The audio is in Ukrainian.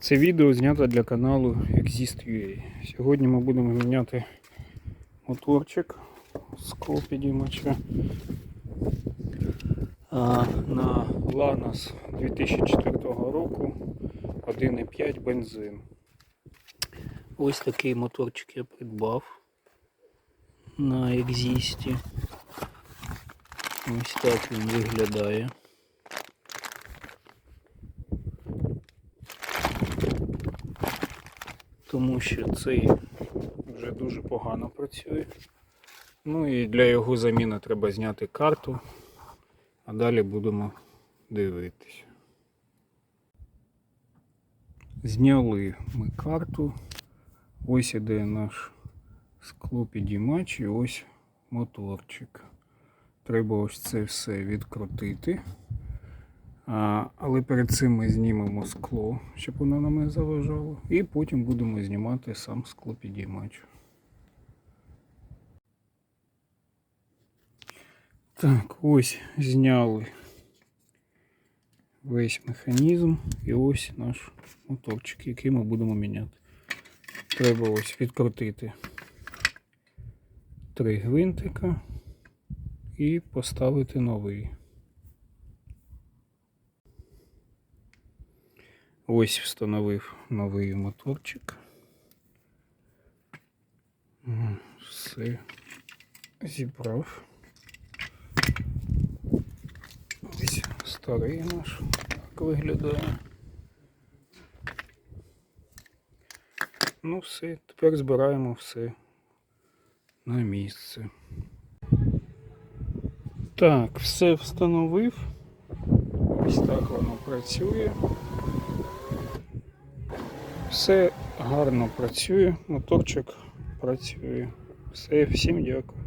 Це відео знято для каналу Exist.ua. Сьогодні ми будемо міняти моторчик з підіймача на Lanos 2004 року 1,5 бензин. Ось такий моторчик я придбав на Exist. Ось так він виглядає. Тому що цей вже дуже погано працює. Ну і для його заміни треба зняти карту, а далі будемо дивитися. Зняли ми карту. Ось іде наш склопідіймач і ось моторчик. Треба ось це все відкрутити. Але перед цим ми знімемо скло, щоб воно нам не заважало. І потім будемо знімати сам склопідіймач. Так, ось зняли весь механізм і ось наш моторчик, який ми будемо міняти. Треба ось відкрутити три гвинтика і поставити новий. Ось встановив новий моторчик. Все зібрав. Ось старий наш так виглядає. Ну все, тепер збираємо все на місце. Так, все встановив. Ось так воно працює. Все гарно працює, моторчик працює. Все, всім дякую.